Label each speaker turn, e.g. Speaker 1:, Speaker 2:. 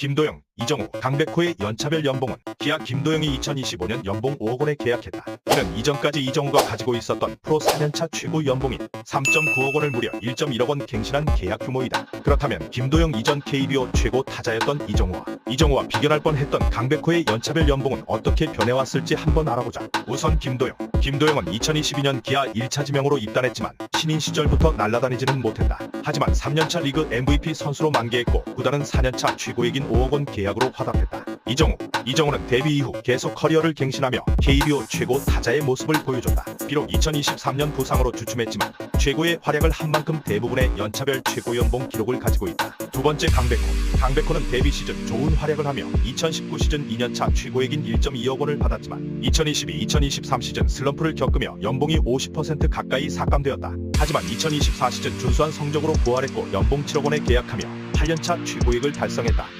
Speaker 1: 김도영, 이정우, 강백호의 연차별 연봉은 기아 김도영이 2025년 연봉 5억 원에 계약했다. 이는 이전까지 이정우가 가지고 있었던 프로 4년차 최고 연봉인 3.9억 원을 무려 1.1억 원 갱신한 계약 규모이다. 그렇다면 김도영 이전 KBO 최고 타자였던 이정우와 이정우와 비교할 뻔했던 강백호의 연차별 연봉은 어떻게 변해왔을지 한번 알아보자. 우선 김도영. 김도영은 2022년 기아 1차 지명으로 입단했지만 신인 시절부터 날아다니지는 못했다. 하지만 3년차 리그 MVP 선수로 만개했고 구단은 4년차 최고액인 5억 원 계약으로 화답했다. 이정우. 이정우는 데뷔 이후 계속 커리어를 갱신하며 KBO 최고 타자의 모습을 보여줬다. 비록 2023년 부상으로 주춤했지만 최고의 활약을 한 만큼 대부분의 연차별 최고 연봉 기록을 가지고 있다. 두 번째 강백호. 강백호는 데뷔 시즌 좋은 활약을 하며 2019 시즌 2년차 최고액인 1.2억 원을 받았지만 2022-2023 시즌 슬럼프를 겪으며 연봉이 50% 가까이 삭감되었다. 하지만 2024 시즌 준수한 성적으로 부활했고 연봉 7억 원에 계약하며 8년차 최고액을 달성했다.